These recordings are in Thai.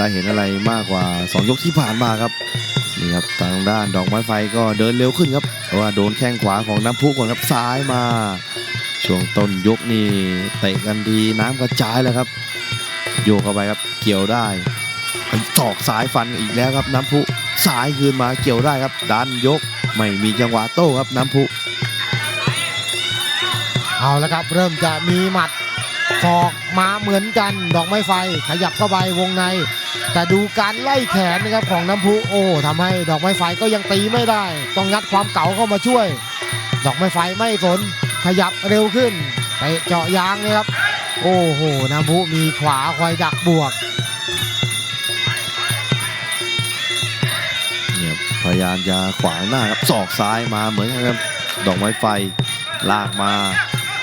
ได้เห็นอะไรมากกว่า 2 ยกที่ผ่านมาครับนี่ครับทางด้านดอกไม้ไฟก็เดินเร็วขึ้นครับเพราะว่าโดนแข้งขวาของน้ำพุก่อนครับซ้ายมา ช่วงต้นยกนี่เตะกันทีน้ำกระจายแล้วครับ โยกเข้าไปครับเกี่ยวได้ศอกซ้ายฟันอีกแล้วครับน้ำพุซ้ายคืนมาเกี่ยวได้ครับ ดันยกไม่มีจังหวะโต้ครับน้ำพุเอาละครับเริ่มจะมีหมัด ศอกมาเหมือนกันดอกไม้ไฟขยับเข้าไปวงใน แต่ดูการไล่แขนนะครับของน้ำพุโอ้ทำให้ดอกไม้ไฟก็ยังตีไม่ได้ ต้องงัดความเก่าเข้ามาช่วย ดอกไม้ไฟไม่สนขยับเร็วขึ้นไปเจาะยางเลยครับ โอ้โหน้ำพุมีขวาคอยดักบวกเนี่ยพยายามจะขวางหน้าครับศอกซ้ายมาเหมือนกันครับดอกไม้ไฟลากมา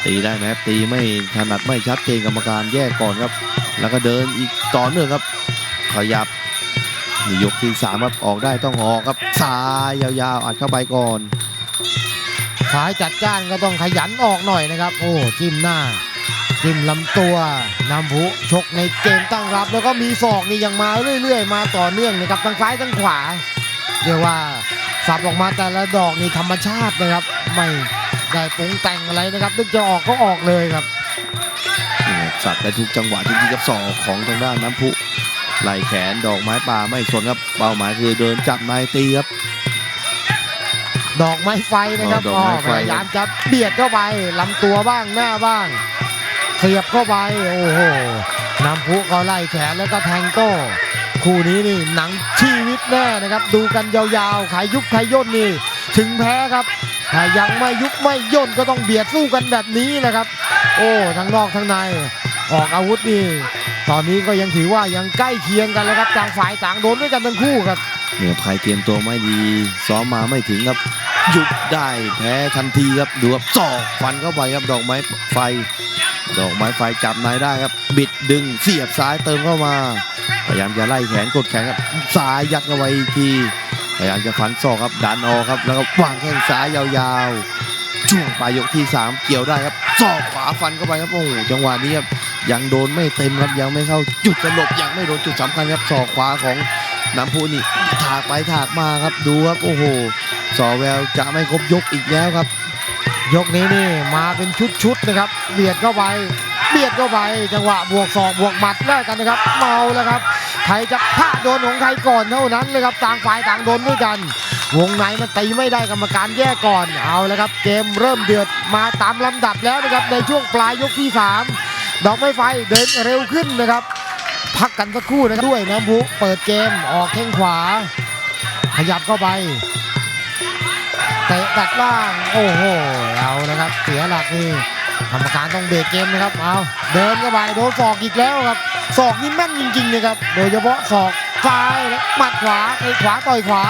ตีได้ไหมครับตีไม่ถนัดไม่ชัดเจนกรรมการแยกก่อนครับ แล้วก็เดินอีกต่อเนื่องครับ ขยับยกที่สามครับออกได้ต้องออกครับซ้ายยาวๆอัดเข้าไปก่อนสายจัดจ้านก็ต้องขยันออกหน่อยนะครับ โอ้จิ้มหน้า จิ้มลำตัวนำพุชกในเกมตั้งรับ แล้วก็มีศอกนี่ยังมาเรื่อย ๆ มาต่อเนื่องนะครับทั้งซ้ายทั้งขวาเรียกว่าสับออกมาแต่ละดอกนี่ธรรมชาตินะครับไม่ ได้ปรุงแต่งอะไรนะครับ นึกจะออกก็ออกเลยครับนี่ครับสับได้ทุกจังหวะจริงๆกับศอกของทางด้านน้ำพุไหล่แขนดอกไม้ป่าไม่สนครับเป้าหมายคือเดินจับนายตีครับดอกไม้ไฟนะครับอ๋อดอกไม้ไฟพยายามจะเบียดเข้าไปลำตัวบ้างหน้าบ้างเสียบเข้าไปโอ้โหน้ำพุก็ไล่แขนแล้วก็แทงโต้คู่นี้นี่หนังชีวิตแน่นะครับ ดูกันยาวๆใครยุบใครย่นนี่ ถึงแพ้ครับ ถ้ายังไม่ยุบไม่ย่นก็ต้องเบียดสู้กันแบบนี้แหละครับ โอ้ทั้งนอกทั้งใน ออกอาวุธนี่ตอนนี้ก็ยังถือว่ายังใกล้เคียงกันแล้วครับต่างฝ่ายต่างโดนด้วยกันทั้งคู่ครับเนี่ยใครเตรียมตัวไม่ดีซ้อมมาไม่ถึงครับหยุดได้แพ้ทันทีครับดูครับศอกฟันเข้าไปครับดอกไม้ไฟ ดอกไม้ไฟจับนายได้ครับ บิดดึงเสียบซ้ายเติมเข้ามา พยายามจะไล่แขนกดแขนครับซ้ายยัดเข้าไปอีกที พยายามจะฟันศอกครับดันออกครับ แล้วก็วางแข้งซ้ายยาวๆช่วงปลายยกที่ 3 เกี่ยวได้ครับศอกขวาฟันเข้าไปครับโอ้โหจังหวะนี้ครับยังโดนไม่เต็มครับยังไม่เข้าจุดสลบยังไม่โดนจุดสำคัญครับศอกขวาของน้ำพุนี่ถากไปถากมาครับดูครับโอ้โหสอแววจะไม่ครบยกอีกแล้วครับ ยกนี้นี่มาเป็นชุดๆนะครับเบียดเข้าไปเบียดเข้าไปจังหวะบวกศอกบวกหมัดแลกกันนะครับเมาแล้วครับ ใครจะพลาดโดนของใครก่อนเท่านั้นเลยครับต่างฝ่ายต่างโดนด้วยกัน วงในมันตีไม่ได้กรรมการแยกก่อนเอาแล้วครับ เกมเริ่มเดือดมาตามลำดับแล้วนะครับในช่วงปลายยกที่สามดอกไม้ไฟเดินเร็วขึ้นนะครับ พักกันสักครู่นะครับด้วยนะพุเปิดเกมออกแข้งขวา ขยับเข้าไปเตะตัดล่างโอ้โหเอานะครับ เสียหลักนี่กรรมการต้องเบรกเกมนะครับเอาเดินเข้าไปโดนศอกอีกแล้วครับ ศอกนี่แม่นจริงๆนะครับ โดยเฉพาะศอกซ้ายและหมัดขวาไอ้ขวาต่อยขวา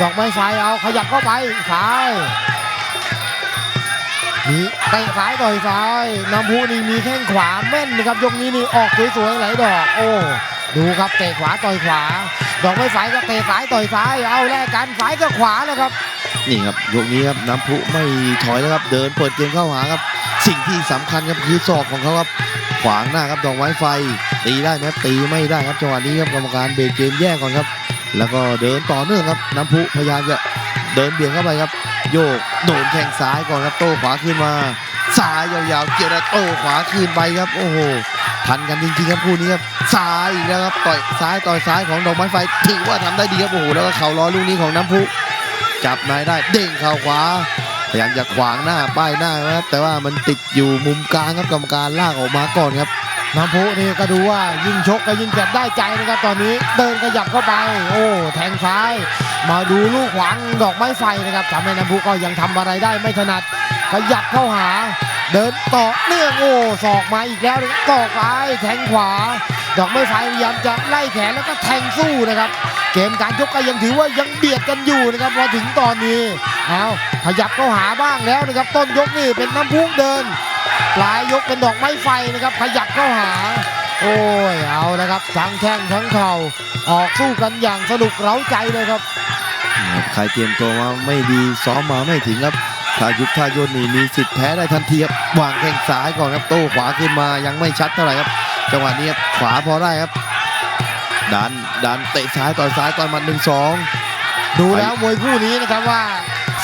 ดอกไม้ไฟเอาขยับเข้าไปซ้ายนี่เตะซ้ายต่อยซ้ายน้ำพุนี่มีแข้งขวาแม่นนะครับยกนี้นี่ออกสวยๆหลายดอก โอ้ดูครับเตะขวาต่อยขวา ดอกไม้ไฟก็เตะซ้ายต่อยซ้ายเอาแลกกันซ้ายกับขวานะครับนี่ครับยกนี้ครับน้ำพุไม่ถอยแล้วครับ เดินเปิดเกมเข้าหาครับ สิ่งที่สำคัญครับคือศอกของเขาครับ ขวางหน้าครับดอกไม้ไฟ ตีได้ไหมตีไม่ได้ครับจังหวะนี้ครับกรรมการเบรกเกมแยกก่อนครับ แล้วก็เดินต่อเนื่องครับน้ำพุพยายามจะเดินเบี่ยงเข้าไปครับ โยกโดนแข้งซ้ายก่อนครับโต้ขวาขึ้นมาซ้ายยาวๆเกี่ยวแล้วโต้ขวาคืนไปครับโอ้โหทันกันจริงๆครับคู่นี้ครับซ้ายอีกแล้วครับต่อยซ้ายต่อยซ้ายของดอกไม้ไฟถือว่าทำได้ดีครับโอ้โหแล้วก็เข่าร้อยลูกนี้ของน้ำพุจับนายได้เด้งเข่าขวา พยายามจะขวางหน้าป้ายหน้านะครับแต่ว่ามันติดอยู่มุมกลางครับกรรมการลากออกมาก่อนครับน้ำพุนี่ก็ดูว่ายิ่งชกก็ยิ่งจะได้ใจนะครับตอนนี้เดินขยับเข้าไป โอ้แทงซ้าย มาดูลูกขวางดอกไม้ไฟนะครับทำให้น้ำพุก็ยังทำอะไรได้ไม่ถนัดขยับเข้าหา เดินต่อเนื่องโอ้ศอกมาอีกแล้วนะครับต่อซ้ายแทงขวา ดอกไม้ไฟพยายามจะไล่แขนแล้วก็แทงสู้นะครับ เกมการชกก็ยังถือว่ายังเบียดกันอยู่นะครับพอถึงตอนนี้เอาขยับเข้าหาบ้างแล้วนะครับ ต้นยกนี่เป็นน้ำพุเดิน ปลายยกเป็นดอกไม้ไฟนะครับ ขยับเข้าหา โอ้ยเอานะครับทั้งแข้งทั้งเข่าออกสู้กันอย่างสนุกเร้าใจเลยครับใครเตรียมตัวมาไม่ดีซ้อมมาไม่ถึงครับถ้ายุบถ้าโยนนี่มีสิทธิ์แพ้ได้ทันทีครับวางแข้งซ้ายก่อนครับโต้ขวาขึ้นมายังไม่ชัดเท่าไหร่ครับ จังหวะนี้ขวาพอได้ครับ ดันดันเตะซ้ายต่อยซ้ายต่อยหมัดหนึ่งสองดูแล้วมวยคู่นี้นะครับว่า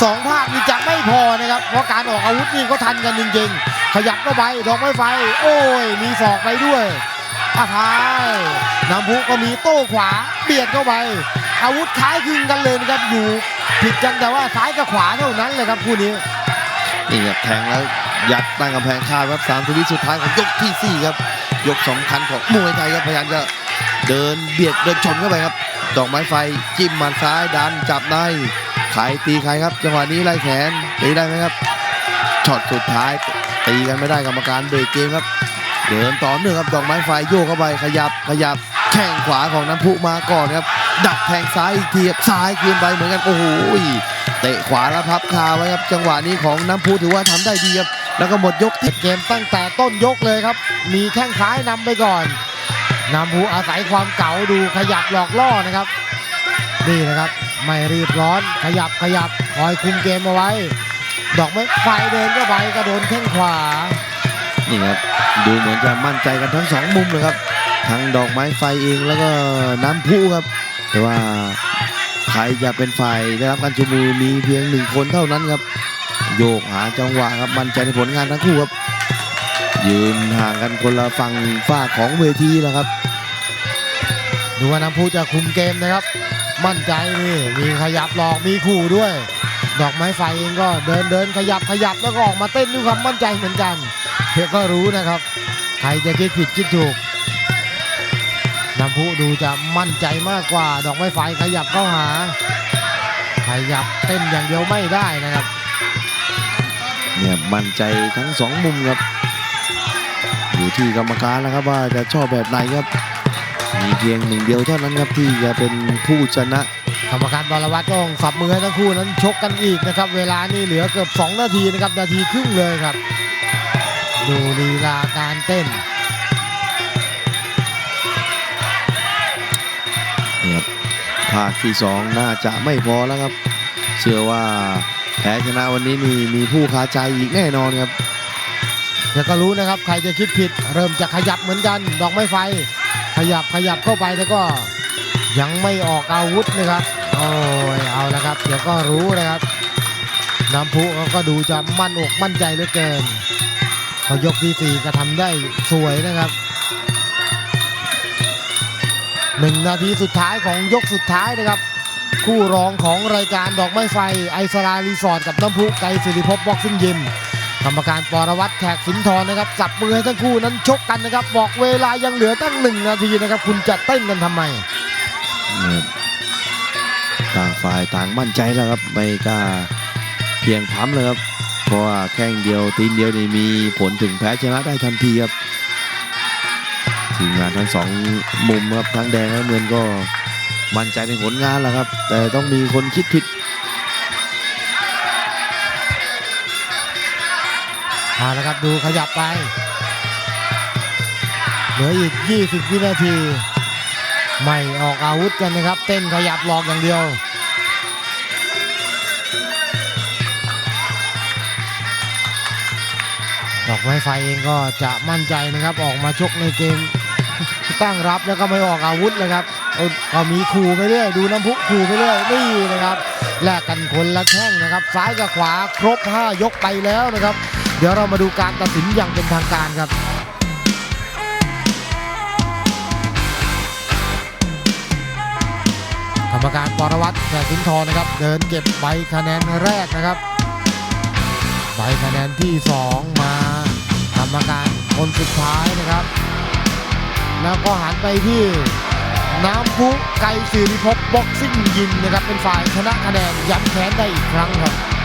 สองภาคนี่จะไม่พอนะครับ เพราะการออกอาวุธนี่ก็ทันกันจริงๆ ขยับเข้าไปดอกไม้ไฟ โอ้ย มีศอกไปด้วยอาทายน้ำพุก็มีโต้ขวาเบียดเข้าไป อาวุธคล้ายคลึงกันเลยนะครับอยู่ผิดกันแต่ว่าซ้ายกับขวาเท่านั้นเลยครับคู่นี้นี่ครับแทงแล้วยัดตั้งกำแพงคาครับสามทีวิสุดท้ายของยกที่สี่ครับยกสำคัญของมวยไทยครับพยายามจะ เดินเบียดเดินชนเข้าไปครับ ดอกไม้ไฟจิ้มมัดซ้ายดันจับในใครตีใครครับ จังหวะนี้ไล่แขนตีได้ไหมครับช็อตสุดท้ายตีกันไม่ได้กรรมการเบรกเกมครับ เดินต่อเนื่องครับดอกไม้ไฟโยกเข้าไปขยับขยับแข้งขวาของน้ำพุมาก่อนครับ ดักแทงซ้ายอีกทีครับซ้ายคืนไปเหมือนกันโอ้โหเตะขวาแล้วพับคาไว้ครับ จังหวะนี้ของน้ำพุถือว่าทำได้ดีครับแล้วก็หมดยกที่เกมตั้งแต่ต้นยกเลยครับ มีแข้งซ้ายนำไปก่อน นำผูอาศัยความเก๋าดูขยับหลอกล่อนะครับนี่นะครับไม่รีบร้อนขยับขยับคอยคุมเกมเอาไว้ ดอกไม้ไฟเดินเข้าไปก็โดนแข้งขวา นี่ครับดูเหมือนจะมั่นใจกันทั้งสองมุมเลยครับทั้งดอกไม้ไฟเองแล้วก็น้ำพุครับ แต่ว่าใครจะเป็นฝ่ายได้รับการชูมือมีเพียงหนึ่งคนเท่านั้นครับ โยกหาจังหวะครับมั่นใจในผลงานทั้งคู่ครับ ยืนห่างกันคนละฝั่งฝ้ากของเวทีแล้วครับ ดูว่าน้ำพุจะคุมเกมนะครับ มั่นใจนี่มีขยับหลอกมีขู่ด้วย ดอกไม้ไฟเองก็เดินเดินขยับขยับแล้วก็ออกมาเต้นด้วยความมั่นใจเหมือนกันเพื่อก็รู้นะครับ ใครจะคิดผิดคิดถูกน้ำพุดูจะมั่นใจมากกว่า ดอกไม้ไฟขยับเข้าหา ขยับเต้นอย่างเดียวไม่ได้นะครับเนี่ยมั่นใจทั้งสองมุมครับ อยู่ที่กรรมการแล้วครับว่าจะชอบแบบไหนครับมีเพียงหนึ่งเดียวเท่านั้นครับที่จะเป็นผู้ชนะกรรมการบอลวัตต้องสับมือให้ทั้งคู่นั้นชกกันอีกนะครับ เวลานี่เหลือเกือบ 2 นาทีนะครับนาทีครึ่งเลยครับ ดูลีลาการเต้นเนี่ยครับภาคที่สองน่าจะไม่พอแล้วครับ เชื่อว่าแพ้ชนะวันนี้นี่มีผู้คาใจอีกแน่นอนครับเดี๋ยวก็รู้นะครับ ใครจะคิดผิด เริ่มจะขยับเหมือนกัน ดอกไม้ไฟ ขยับขยับเข้าไปแล้วก็ยังไม่ออกอาวุธนะครับ โอ้ยเอาละครับ เดี๋ยวก็รู้นะครับ น้ำพุเขาก็ดูจะมั่นอกมั่นใจเหลือเกินพอยกที่สี่ก็ทำได้สวยนะครับหนึ่งนาทีสุดท้ายของยกสุดท้ายนะครับ คู่รองของรายการดอกไม้ไฟไอสรารีสอร์ทกับน้ำพุไกสิริภพบ็อกซิ่งยิม กรรมการปรวัตรแขกสินทรนะครับจับมือให้ทั้งคู่นั้นชกกันนะครับ บอกเวลายังเหลือตั้งหนึ่งนาทีนะครับ คุณจะเต้นกันทำไมต่างฝ่ายต่างมั่นใจแล้วครับไม่กล้าเพียงพร้ำเลยครับเพราะว่าแข้งเดียวตีนเดียวนี่มีผลถึงแพ้ชนะได้ทันทีครับทีมงานทั้งสองมุมครับทั้งแดงและเงินก็มั่นใจในผลงานแล้วครับ แต่ต้องมีคนคิดผิด เอาละครับดูขยับไป เหลืออีก 20 วินาที ไม่ออกอาวุธกันนะครับ เต้นขยับหลอกอย่างเดียวดอกไม้ไฟเองก็จะมั่นใจนะครับ ออกมาชกในเกมตั้งรับแล้วก็ไม่ออกอาวุธเลยครับเอาก็มีขู่ไปเรื่อยดูน้ำพุขู่ไปเรื่อยนี่นะครับแลกกันคนละแข้งนะครับ ซ้ายกับขวาครบ 5 ยกไปแล้วนะครับ เดี๋ยวเรามาดูการตัดสินอย่างเป็นทางการครับ กรรมการปรวัตรแขกสินทรนะครับ เดินเก็บใบคะแนนแรกนะครับ ใบคะแนนที่ 2 มากรรมการคนสุดท้ายนะครับ แล้วก็หันไปที่น้ำพุไกรสิริภพบ็อกซิ่งยิมนะครับ เป็นฝ่ายชนะคะแนนย้ำแค้นได้อีกครั้งครับ